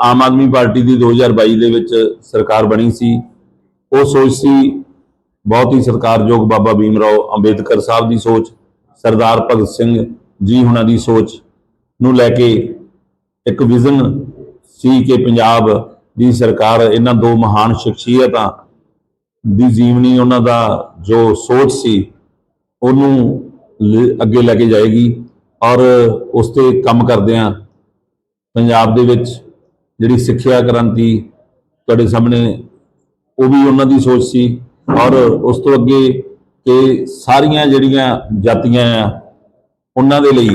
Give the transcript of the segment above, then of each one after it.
Aam Aadmi party ਦੀ 2022 ਦੇ ਵਿੱਚ ਸਰਕਾਰ ਬਣੀ ਸੀ। ਉਹ ਸੋਚ ਸੀ, ਬਹੁਤ ਹੀ ਸਤਿਕਾਰਯੋਗ ਬਾਬਾ ਭੀਮ ਰਾਓ ਅੰਬੇਦਕਰ ਸਾਹਿਬ ਦੀ ਸੋਚ, ਸਰਦਾਰ ਭਗਤ ਸਿੰਘ ਜੀ ਹੁਣਾਂ ਦੀ ਸੋਚ ਨੂੰ ਲੈ ਕੇ ਇੱਕ ਵਿਜ਼ਨ ਸੀ ਕਿ ਪੰਜਾਬ ਦੀ ਸਰਕਾਰ ਇਹਨਾਂ ਦੋ ਮਹਾਨ ਸ਼ਖਸੀਅਤਾਂ ਦੀ ਜੀਵਨੀ ਉਹਨਾਂ ਦਾ ਜੋ ਸੋਚ ਸੀ, ਉਹਨੂੰ ਲ- ਅੱਗੇ ਲੈ ਕੇ ਜਾਏਗੀ। ਔਰ ਉਸ ਤੇ ਕੰਮ ਕਰਦਿਆਂ ਪੰਜਾਬ ਦੇ ਵਿੱਚ ਜਿਹੜੀ ਸਿੱਖਿਆ ਕ੍ਰਾਂਤੀ ਤੁਹਾਡੇ ਸਾਹਮਣੇ, ਉਹ ਵੀ ਉਹਨਾਂ ਦੀ ਸੋਚ ਸੀ। ਔਰ ਉਸ ਤੋਂ ਅੱਗੇ ਕਿ ਸਾਰੀਆਂ ਜਿਹੜੀਆਂ ਜਾਤੀਆਂ ਆ, ਉਹਨਾਂ ਦੇ ਲਈ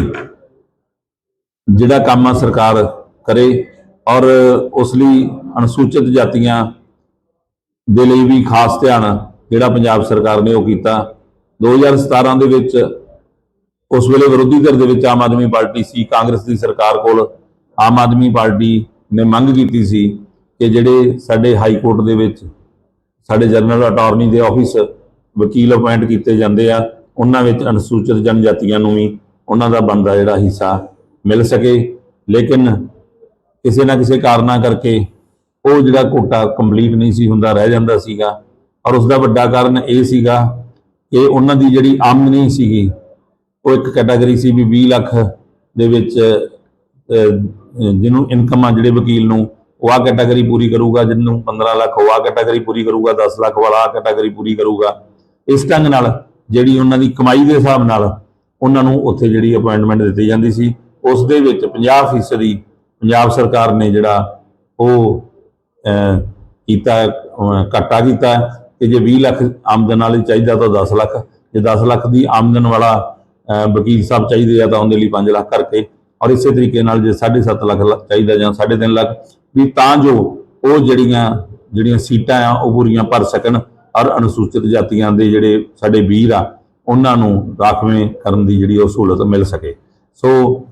ਜਿਹੜਾ ਕੰਮ ਆ ਸਰਕਾਰ ਕਰੇ ਔਰ ਉਸ ਲਈ ਅਨੁਸੂਚਿਤ ਜਾਤੀਆਂ ਦੇ ਲਈ ਵੀ ਖਾਸ ਧਿਆਨ ਜਿਹੜਾ ਪੰਜਾਬ ਸਰਕਾਰ ਨੇ ਉਹ ਕੀਤਾ। 2017 ਦੇ ਵਿੱਚ ਉਸ ਵੇਲੇ ਵਿਰੋਧੀ ਧਿਰ ਦੇ ਵਿੱਚ ਆਮ ਆਦਮੀ ਪਾਰਟੀ ਸੀ, ਕਾਂਗਰਸ ਦੀ ਸਰਕਾਰ ਕੋਲ ਆਮ ਆਦਮੀ ਪਾਰਟੀ ਨੇ ਮੰਗ ਕੀਤੀ ਸੀ ਕਿ ਜਿਹੜੇ ਸਾਡੇ ਹਾਈ ਕੋਰਟ ਦੇ ਵਿੱਚ ਸਾਡੇ ਜਨਰਲ ਅਟਾਰਨੀ ਦੇ ਆਫਿਸ ਵਕੀਲ ਅਪਾਇੰਟ ਕੀਤੇ ਜਾਂਦੇ ਆ, ਉਹਨਾਂ ਵਿੱਚ ਅਨੁਸੂਚਿਤ ਜਨਜਾਤੀਆਂ ਨੂੰ ਵੀ ਉਹਨਾਂ ਦਾ ਬੰਦਾ ਜਿਹੜਾ ਹਿੱਸਾ ਮਿਲ ਸਕੇ। ਲੇਕਿਨ ਕਿਸੇ ਨਾ ਕਿਸੇ ਕਾਰਨਾਂ ਕਰਕੇ ਉਹ ਜਿਹੜਾ ਕੋਟਾ ਕੰਪਲੀਟ ਨਹੀਂ ਸੀ ਹੁੰਦਾ, ਰਹਿ ਜਾਂਦਾ ਸੀਗਾ। ਔਰ ਉਸ ਦਾ ਵੱਡਾ ਕਾਰਨ ਇਹ ਸੀਗਾ ਕਿ ਉਹਨਾਂ ਦੀ ਜਿਹੜੀ ਆਮਦਨੀ ਸੀਗੀ, ਉਹ ਇੱਕ ਕੈਟਾਗਰੀ ਸੀ ਵੀ 20 ਲੱਖ ਦੇ ਵਿੱਚ ਜਿਹਨੂੰ ਇਨਕਮ ਆ ਜਿਹੜੇ ਵਕੀਲ ਨੂੰ ਉਹ ਆ ਕੈਟਾਗਰੀ ਪੂਰੀ ਕਰੂਗਾ ਜਿਹਨੂੰ 15 ਲੱਖ ਉਹ ਆ ਕੈਟਾਗਰੀ ਪੂਰੀ ਕਰੂਗਾ 10 ਲੱਖ ਵਾਲਾ ਆ ਕੈਟਾਗਰੀ ਪੂਰੀ ਕਰੂਗਾ। ਇਸ ਢੰਗ ਨਾਲ ਜਿਹੜੀ ਉਹਨਾਂ ਦੀ ਕਮਾਈ ਦੇ ਹਿਸਾਬ ਨਾਲ ਉਹਨਾਂ ਨੂੰ ਉੱਥੇ ਜਿਹੜੀ ਅਪਾਇੰਟਮੈਂਟ ਦਿੱਤੀ ਜਾਂਦੀ ਸੀ ਉਸ ਦੇ ਵਿੱਚ 50% ਦੀ ਪੰਜਾਬ ਸਰਕਾਰ ਨੇ ਜਿਹੜਾ ਉਹ ਅਹ, ਕੀਤਾ ਅਹ, ਕੀਤਾ ਕਿ ਜੇ 20 ਲੱਖ ਆਮਦਨ ਵਾਲੀ ਚਾਹੀਦਾ ਤਾਂ 10 ਲੱਖ ਜੇ 10 ਲੱਖ ਦੀ ਆਮਦਨ ਵਾਲਾ ਵਕੀਲ ਸਾਹਿਬ ਚਾਹੀਦੇ ਆ ਤਾਂ ਉਹਦੇ ਲਈ 5 ਲੱਖ ਕਰਕੇ ਔਰ ਇਸੇ ਤਰੀਕੇ ਨਾਲ ਜੇ 7.5 ਲੱਖ ਲ- ਚਾਹੀਦਾ ਜਾਂ 3.5 ਲੱਖ, ਵੀ ਤਾਂ ਜੋ ਉਹ ਜਿਹੜੀਆਂ ਜਿਹੜੀਆਂ ਸੀਟਾਂ ਆ, ਉਹ ਪੂਰੀਆਂ ਭਰ ਸਕਣ ਔਰ ਅਨੁਸੂਚਿਤ ਜਾਤੀਆਂ ਦੇ ਜਿਹੜੇ ਸਾਡੇ ਵੀਰ ਆ, ਉਹਨਾਂ ਨੂੰ ਰਾਖਵੇਂ ਕਰਨ ਦੀ ਜਿਹੜੀ ਉਹ ਸਹੂਲਤ ਮਿਲ ਸਕੇ। ਸੋ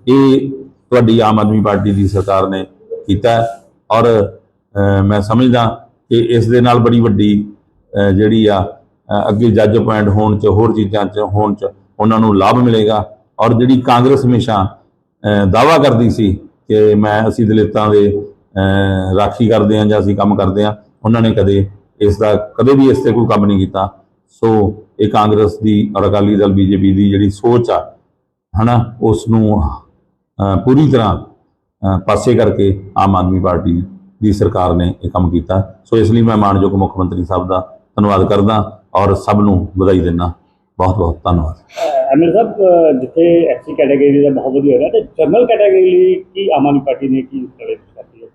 ਇਹ ਤੁਹਾਡੀ ਆਮ ਆਦਮੀ ਪਾਰਟੀ ਦੀ ਸਰਕਾਰ ਨੇ ਕੀਤਾ ਔਰ ਮੈਂ ਸਮਝਦਾ ਕਿ ਇਸ ਦੇ ਨਾਲ ਬੜੀ ਵੱਡੀ ਜਿਹੜੀ ਆ ਅੱਗੇ ਜੱਜ ਪੁਆਇੰਟ ਹੋਣ ਚ, ਹੋਰ ਚੀਜ਼ਾਂ ਚ, ਹੋਣ ਚ ਉਹਨਾਂ ਨੂੰ ਲਾਭ ਮਿਲੇਗਾ ਔਰ ਜਿਹੜੀ ਕਾਂਗਰਸ ਹਮੇਸ਼ਾ ਦਾਵਾ ਕਰਦੀ ਸੀ ਕਿ ਮੈਂ ਅਸੀਂ ਦਲਿਤਾਂ ਦੇ ਰਾਖੀ ਕਰਦੇ ਹਾਂ ਜਾਂ ਅਸੀਂ ਕੰਮ ਕਰਦੇ ਹਾਂ, ਉਹਨਾਂ ਨੇ ਕਦੇ ਇਸ ਦਾ, ਕਦੇ ਵੀ ਇਸ ਤੇ ਕੋਈ ਕੰਮ ਨਹੀਂ ਕੀਤਾ। ਸੋ ਇਹ ਕਾਂਗਰਸ ਦੀ ਔਰ ਅਕਾਲੀ ਦਲ ਬੀਜੇਪੀ ਦੀ ਜਿਹੜੀ ਸੋਚ ਆ, ਹਨਾ ਉਸ ਨੂੰ ਪੂਰੀ ਤਰ੍ਹਾਂ ਪਾਸੇ ਕਰਕੇ ਆਮ ਆਦਮੀ ਪਾਰਟੀ ਦੀ ਸਰਕਾਰ ਨੇ ਇਹ ਕੰਮ ਕੀਤਾ। ਸੋ ਇਸ ਲਈ ਮੈਂ ਮਾਨਯੋਗ ਮੁੱਖ ਮੰਤਰੀ ਸਾਹਿਬ ਦਾ ਧੰਨਵਾਦ ਕਰਦਾ ਔਰ ਸਭ ਨੂੰ ਵਧਾਈ ਦਿੰਦਾ। ਬਹੁਤ ਬਹੁਤ ਧੰਨਵਾਦ। ਅਮਿਰ ਸਾਹਿਬ ਜਿੱਥੇ ਐਸਸੀ ਕੈਟਾਗਰੀ ਦਾ ਬਹੁਤ ਵਧੀਆ ਹੋਇਆ ਤੇ ਜਨਰਲ ਕੈਟਾਗਰੀ ਲਈ ਕੀ ਆਮ ਆਦਮੀ ਪਾਰਟੀ ਨੇ ਕੀ ਕਰੇ ਕਰਤੀ ਹੈ